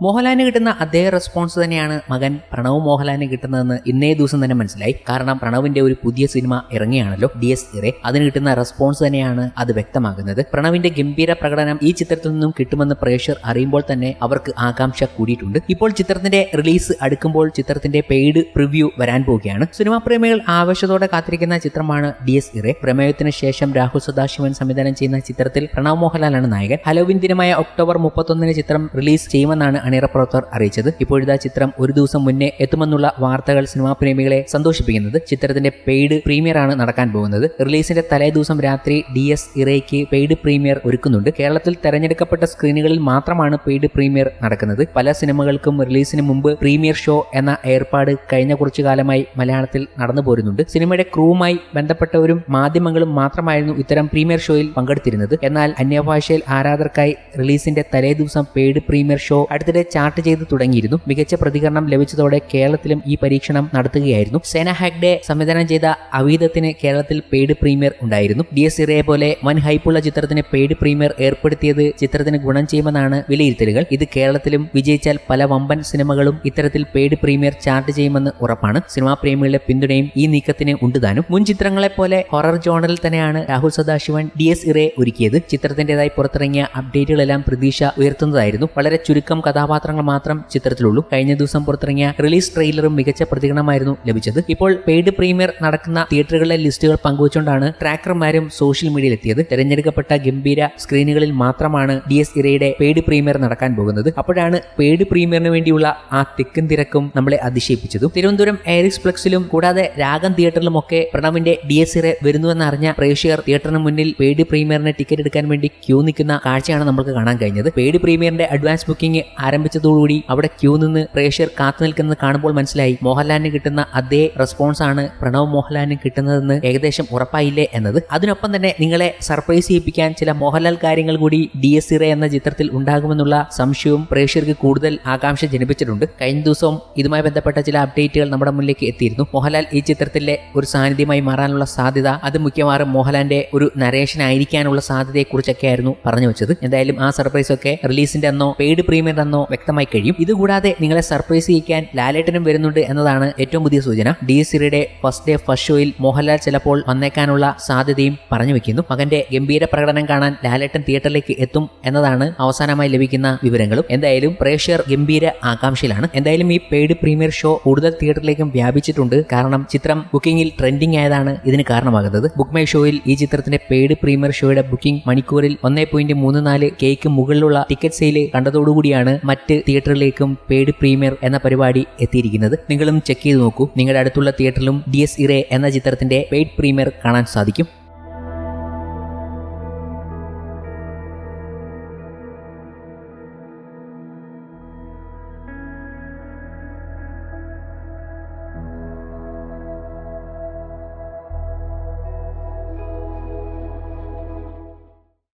മോഹൻലാലിന് കിട്ടുന്ന അതേ റെസ്പോൺസ് തന്നെയാണ് മകൻ പ്രണവ് മോഹൻലാലിന് കിട്ടുന്നതെന്ന് ഇന്നേ ദിവസം തന്നെ മനസ്സിലായി. കാരണം പ്രണവിന്റെ ഒരു പുതിയ സിനിമ ഇറങ്ങിയാണല്ലോ ഡി എസ് ഇറെ അതിന് കിട്ടുന്ന റെസ്പോൺസ് തന്നെയാണ് അത് വ്യക്തമാകുന്നത്. പ്രണവിന്റെ ഗംഭീര പ്രകടനം ഈ ചിത്രത്തിൽ നിന്നും കിട്ടുമെന്ന് പ്രേക്ഷർ അറിയുമ്പോൾ തന്നെ അവർക്ക് ആകാംക്ഷ കൂടിയിട്ടുണ്ട്. ഇപ്പോൾ ചിത്രത്തിന്റെ റിലീസ് അടുക്കുമ്പോൾ ചിത്രത്തിന്റെ പെയ്ഡ് പ്രിവ്യൂ വരാൻ പോവുകയാണ്. സിനിമാ പ്രേമികൾ ആവേശത്തോടെ കാത്തിരിക്കുന്ന ചിത്രമാണ് ഡി എസ് ഇറെ പ്രമേയത്തിന് ശേഷം രാഹുൽ സദാശിവൻ സംവിധാനം ചെയ്യുന്ന ചിത്രത്തിൽ പ്രണവ് മോഹൻലാലാണ് നായകൻ. ഹലോവിൻ ദിനമായ ഒക്ടോബർ മുപ്പത്തൊന്നിന് ചിത്രം റിലീസ് ചെയ്യുമെന്നാണ് അണിയറ പ്രവർത്തകർ അറിയിച്ചത്. ഇപ്പോഴിതാ ചിത്രം ഒരു ദിവസം മുന്നേ എത്തുമെന്നുള്ള വാർത്തകൾ സിനിമാ പ്രേമികളെ സന്തോഷിപ്പിക്കുന്നത്. ചിത്രത്തിന്റെ പെയ്ഡ് പ്രീമിയർ ആണ് നടക്കാൻ പോകുന്നത്. റിലീസിന്റെ തലേ ദിവസം രാത്രി ഡി എസ് ഇറയ്ക്ക് പെയ്ഡ് പ്രീമിയർ ഒരുക്കുന്നുണ്ട്. കേരളത്തിൽ തെരഞ്ഞെടുക്കപ്പെട്ട സ്ക്രീനുകളിൽ മാത്രമാണ് പെയ്ഡ് പ്രീമിയർ നടക്കുന്നത്. പല സിനിമകൾക്കും റിലീസിന് മുമ്പ് പ്രീമിയർ ഷോ എന്ന ഏർപ്പാട് കഴിഞ്ഞ കുറച്ചു കാലമായി മലയാളത്തിൽ നടന്നു പോരുന്നുണ്ട്. സിനിമയുടെ ക്രൂവുമായി ബന്ധപ്പെട്ടവരും മാധ്യമങ്ങളും മാത്രമായിരുന്നു ഇത്തരം പ്രീമിയർ ഷോയിൽ പങ്കെടുത്തിരുന്നത്. എന്നാൽ അന്യഭാഷയിൽ ആരാധകർക്കായി റിലീസിന്റെ തലേ ദിവസം പെയ്ഡ് പ്രീമിയർ ഷോ അടുത്തിടെ ചാർട്ട് ചെയ്ത് തുടങ്ങിയിരുന്നു. മികച്ച പ്രതികരണം ലഭിച്ചതോടെ കേരളത്തിലും ഈ പരീക്ഷണം നടത്തുകയായിരുന്നു. സേന ഹാഗ്ഡെ സംവിധാനം ചെയ്ത അവീതത്തിന് കേരളത്തിൽ പെയ്ഡ് പ്രീമിയർ ഉണ്ടായിരുന്നു. ഡി എസ് ഇറയെ പോലെ വൻ ഹൈപ്പുള്ള ചിത്രത്തിന് പെയ്ഡ് പ്രീമിയർ ഏർപ്പെടുത്തിയത് ചിത്രത്തിന് ഗുണം ചെയ്യുമെന്നാണ് വിലയിരുത്തലുകൾ. ഇത് കേരളത്തിലും വിജയിച്ചാൽ പല വമ്പൻ സിനിമകളും ഇത്തരത്തിൽ പെയ്ഡ് പ്രീമിയർ ചാർട്ട് ചെയ്യുമെന്ന് ഉറപ്പാണ്. സിനിമാ പ്രേമികളുടെ പിന്തുണയും ഈ നീക്കത്തിന് ഉണ്ടുതാനും. മുൻ ചിത്രങ്ങളെ പോലെ ഹൊറർ ജോണറിൽ തന്നെയാണ് രാഹുൽ സദാശിവൻ ഡി എസ് ഇറയെ ഒരുക്കിയത്. ചിത്രത്തിന്റേതായി പുറത്തിറങ്ങിയ അപ്ഡേറ്റുകളെല്ലാം പ്രതീക്ഷ ഉയർത്തുന്നതായിരുന്നു. വളരെ ചുരുക്കം കഥാപാത്രങ്ങൾ മാത്രം ചിത്രത്തിലുള്ളൂ. കഴിഞ്ഞ ദിവസം പുറത്തിറങ്ങിയ റിലീസ് ട്രെയിലറും മികച്ച പ്രതികരണമായിരുന്നു ലഭിച്ചത്. ഇപ്പോൾ പെയ്ഡ് പ്രീമിയർ നടക്കുന്ന തിയേറ്ററുകളിലെ ലിസ്റ്റുകൾ പങ്കുവച്ചുകൊണ്ടാണ് ട്രാക്കർമാരും സോഷ്യൽ മീഡിയയിൽ എത്തിയത് തെരഞ്ഞെടുക്കപ്പെട്ട ഗംഭീര സ്ക്രീനുകളിൽ മാത്രമാണ് ഡി എസ് ഇരയുടെ പെയ്ഡ് പ്രീമിയർ നടക്കാൻ പോകുന്നത്. അപ്പോഴാണ് പെയ്ഡ് പ്രീമിയറിന് വേണ്ടിയുള്ള ആ തിക്കും തിരക്കും നമ്മളെ അതിശയിപ്പിച്ചതും. തിരുവനന്തപുരം എയറിക്സ് പ്ലക്സിലും കൂടാതെ രാഗം തിയേറ്ററിലും ഒക്കെ പ്രണവിന്റെ ഡി എസ് ഇറെ വരുന്നുവെന്ന് അറിഞ്ഞ പ്രേക്ഷകർ തിയേറ്ററിന് മുന്നിൽ പെയ്ഡ് പ്രീമിയറിന് ടിക്കറ്റ് എടുക്കാൻ വേണ്ടി ക്യൂ നിൽക്കുന്ന കാഴ്ചയാണ് നമുക്ക് കാണാൻ കഴിഞ്ഞത്. പെയ്ഡ് പ്രീമിയറിന്റെ അഡ്വാൻസ് ബുക്കിംഗ് ആരംഭിച്ചതോടുകൂടി അവിടെ ക്യൂ നിന്ന് പ്രേക്ഷകർ കാത്തു നിൽക്കുന്നത് കാണുമ്പോൾ മനസ്സിലായി. മോഹൻലാലിന് കിട്ടുന്ന അതേ റെസ്പോൺസ് ആണ് പ്രണവ് മോഹൻലാലിന് കിട്ടുന്നതെന്ന് ഏകദേശം ഉറപ്പായില്ലേ എന്നത്. അതിനൊപ്പം തന്നെ നിങ്ങളെ സർപ്രൈസ് ചെയ്യിപ്പിക്കാൻ ചില മോഹൻലാൽ കാര്യങ്ങൾ കൂടി ഡി എസ് ഇറ എന്ന ചിത്രത്തിൽ ഉണ്ടാകുമെന്നുള്ള സംശയവും പ്രേക്ഷകർക്ക് കൂടുതൽ ആകാംക്ഷ ജനിപ്പിച്ചിട്ടുണ്ട്. കഴിഞ്ഞ ദിവസവും ഇതുമായി ബന്ധപ്പെട്ട ചില അപ്ഡേറ്റുകൾ നമ്മുടെ മുന്നിലേക്ക് എത്തിയിരുന്നു. മോഹൻലാൽ ഈ ചിത്രത്തിലെ ഒരു സാന്നിധ്യമായി മാറാനുള്ള സാധ്യത അത് മുഖ്യമാറും മോഹൻലാലിന്റെ ഒരു നരേഷൻ ആയിരിക്കാനുള്ള സാധ്യതയെക്കുറിച്ചൊക്കെ ആയിരുന്നു പറഞ്ഞു വെച്ചത്. എന്തായാലും ആ സർപ്രൈസ് ഒക്കെ റിലീസിന്റെ അന്നോ പെയ്ഡ് പ്രീമിയർ അന്നോ വ്യക്തമായി കഴിയും. ഇതുകൂടാതെ നിങ്ങളെ സർപ്രൈസ് ചെയ്യിക്കാൻ ലാലേട്ടനും വരുന്നുണ്ട് എന്നതാണ് ഏറ്റവും പുതിയ സൂചന. ഡി സിറിയുടെ ഫസ്റ്റ് ഡേ ഫസ്റ്റ് ഷോയിൽ മോഹൻലാൽ ചിലപ്പോൾ വന്നേക്കാനുള്ള സാധ്യതയും പറഞ്ഞു വെക്കുന്നു. മകന്റെ ഗംഭീര പ്രകടനം കാണാൻ ലാലേട്ടൻ തിയേറ്ററിലേക്ക് എത്തും എന്നതാണ് അവസാനമായി ലഭിക്കുന്ന വിവരങ്ങളും. എന്തായാലും പ്രേക്ഷകർ ഗംഭീര ആകാംക്ഷയിലാണ്. എന്തായാലും ഈ പെയ്ഡ് പ്രീമിയർ ഷോ കൂടുതൽ തിയേറ്ററിലേക്കും വ്യാപിച്ചിട്ടുണ്ട്. കാരണം ചിത്രം ബുക്കിംഗിൽ ട്രെൻഡിംഗ് ആയതാണ് ഇതിന് കാരണമാകുന്നത്. ബുക്ക് മൈ ഷോയിൽ ഈ ചിത്രത്തിന്റെ പെയ്ഡ് പ്രീമിയർ ഷോയുടെ ബുക്കിംഗ് മണിക്കൂറിൽ ഒന്നേ പോയിന്റ് മൂന്ന് നാല് കേക്ക് മുകളിലുള്ള ടിക്കറ്റ് സെയിൽ കണ്ടതോടുകൂടിയാണ് മറ്റ് തിയേറ്ററിലേക്കും പെയ്ഡ് പ്രീമിയർ എന്ന പരിപാടി എത്തിയിരിക്കുന്നത്. നിങ്ങളും ചെക്ക് ചെയ്ത് നോക്കൂ. നിങ്ങളുടെ അടുത്തുള്ള തിയേറ്ററിലും ഡി എസ് ഇറേ എന്ന ചിത്രത്തിന്റെ പെയ്ഡ് പ്രീമിയർ കാണാൻ സാധിക്കും.